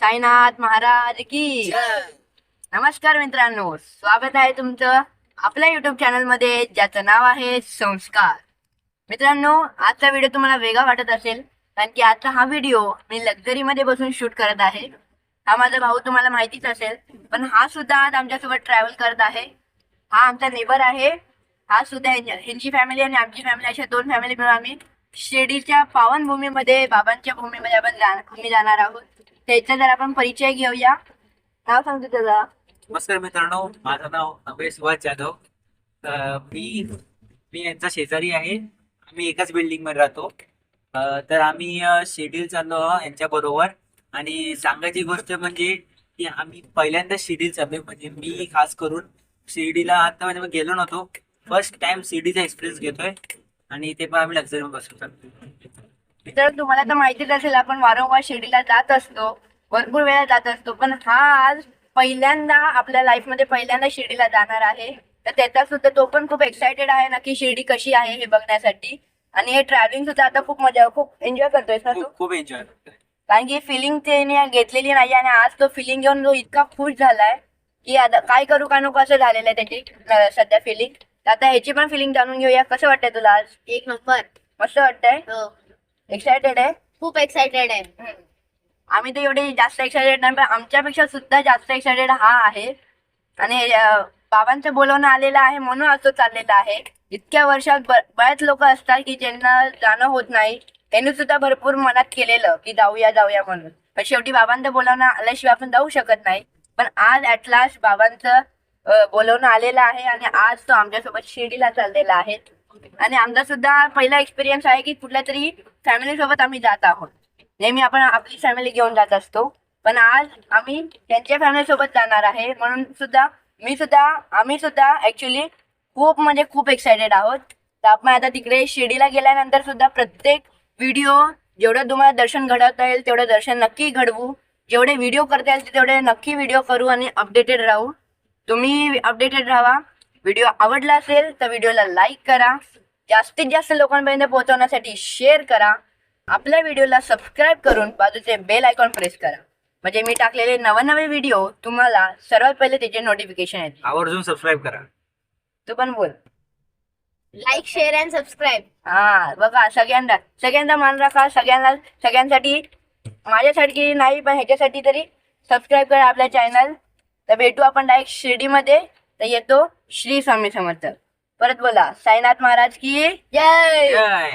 साईनाथ महाराज की नमस्कार मित्रांनो स्वागत आहे तुमचं आपल्या युट्यूब चॅनलमध्ये ज्याचं नाव आहे संस्कार. मित्रांनो आजचा व्हिडिओ तुम्हाला वेगळा वाटत असेल कारण की आजचा हा व्हिडिओ मी लक्झरी मध्ये बसून शूट करत आहे. हा माझा भाऊ तुम्हाला माहितीच असेल पण हा सुद्धा आज आमच्यासोबत ट्रॅव्हल करत आहे. हा आमचा नेबर आहे. हा सुद्धा ह्यांची फॅमिली आणि आमची फॅमिली अशा दोन फॅमिली मिळून आम्ही शिर्डीच्या पावनभूमीमध्ये बाबांच्या भूमीमध्ये आपण जा आम्ही जाणार आहोत. त्याचा जर आपण परिचय घेऊया. नाव सांगतो त्याचा नमस्कार मित्रांनो माझं नाव अभय सुभाष जाधव. मी मी यांचा शेजारी आहे. आम्ही एकाच बिल्डिंगमध्ये राहतो. तर आम्ही शेड्यूल चाललो आहोत यांच्या बरोबर. आणि सांगायची गोष्ट म्हणजे की आम्ही पहिल्यांदा शिर्डी चाललोय म्हणजे मी खास करून शिर्डीला आता म्हणजे गेलो नव्हतो. फर्स्ट टाइम शिर्डीचा एक्सपिरियन्स घेतोय. आणि ते पण आम्ही लक्झरी बसू तर तुम्हाला तर माहितीच असेल आपण वारंवार शिर्डीला जात असतो. भरपूर वेळा जात असतो. पण हा आज पहिल्यांदा आपल्या लाईफमध्ये पहिल्यांदा शिर्डीला जाणार आहे. तर त्याचा सुद्धा तो पण खूप एक्साइटेड आहे ना की शिर्डी कशी आहे हे बघण्यासाठी. आणि हे ट्रॅव्हलिंग सुद्धा आता खूप मजा खूप एन्जॉय करतोय खूप खूप एन्जॉय कारण की फिलिंग त्याने घेतलेली नाही आणि आज तो फिलिंग घेऊन तो इतका खुश झालाय की आता काय करू का नको असं झालेलं आहे त्याची सध्या फिलिंग आता ह्याची पण फिलिंग जाणून घेऊया. कसं वाटतंय तुला आज? एक नंबर. मस्त वाटतंय? हो. एक्सायटेड आहे? खूप एक्साइटेड आहे. आम्ही तर एवढे जास्त एक्सायटेड नाही पण आमच्यापेक्षा सुद्धा जास्त एक्सायटेड हा आहे. आणि बाबांचं बोलवणं आलेलं आहे म्हणून असं चाललेलं आहे. इतक्या वर्षात बऱ्याच लोक असतात की ज्यांना जाणं होत नाही. त्यांनी सुद्धा भरपूर मनात केलेलं की जाऊया जाऊया म्हणून. पण शेवटी बाबांचं बोलवणं आल्याशिवाय आपण जाऊ शकत नाही. पण आज ऍट लास्ट बाबांचं बोलवणं आलेलं आहे आणि आज तो आमच्यासोबत शिर्डीला चाललेला आहे. आणि आमचा सुद्धा पहिला एक्सपिरियन्स आहे की कुठल्या तरी फॅमिली सोबत आम्ही जात आहोत. नेहमी आपण आपली फॅमिली घेऊन जात असतो. पण आज आम्ही त्यांच्या फॅमिली सोबत जाणार आहे. म्हणून सुद्धा मी सुद्धा आम्ही सुद्धा ऍक्च्युली खूप म्हणजे खूप एक्सायटेड आहोत. तर आपण आता तिकडे शिर्डीला गेल्यानंतर सुद्धा प्रत्येक व्हिडिओ जेवढं तुम्हाला दर्शन घडवता येईल तेवढं दर्शन नक्की घडवू. जेवढे व्हिडिओ करता येईल तेवढे नक्की व्हिडिओ करू आणि अपडेटेड राहू. तुम्ही अपडेटेड राहा. व्हिडिओ आवडला असेल तर व्हिडिओला लाईक करा. जास्तीत जास्त लोकांपर्यंत पोहोचवण्यासाठी शेअर करा. आपल्या व्हिडिओला सबस्क्राईब करून बाजूचे बेल आयकॉन प्रेस करा. म्हणजे मी टाकलेले नवनवे व्हिडिओ तुम्हाला सर्वात पहिले त्याचे नोटिफिकेशन येते आवर्जून सबस्क्राईब करा. तू पण बोल. लाईक शेअर अँड सबस्क्राईब हा बघा सगळ्यांना. सगळ्यांचा मान राखा. सगळ्यांना सगळ्यांसाठी माझ्यासाठी नाही पण ह्याच्यासाठी तरी सबस्क्राईब करा आपल्या चॅनल तर भेटू आपण डायरेक्ट शिर्डीमध्ये. तर येतो श्री स्वामी समर्थ. परत बोला साईनाथ महाराज की जय! जय!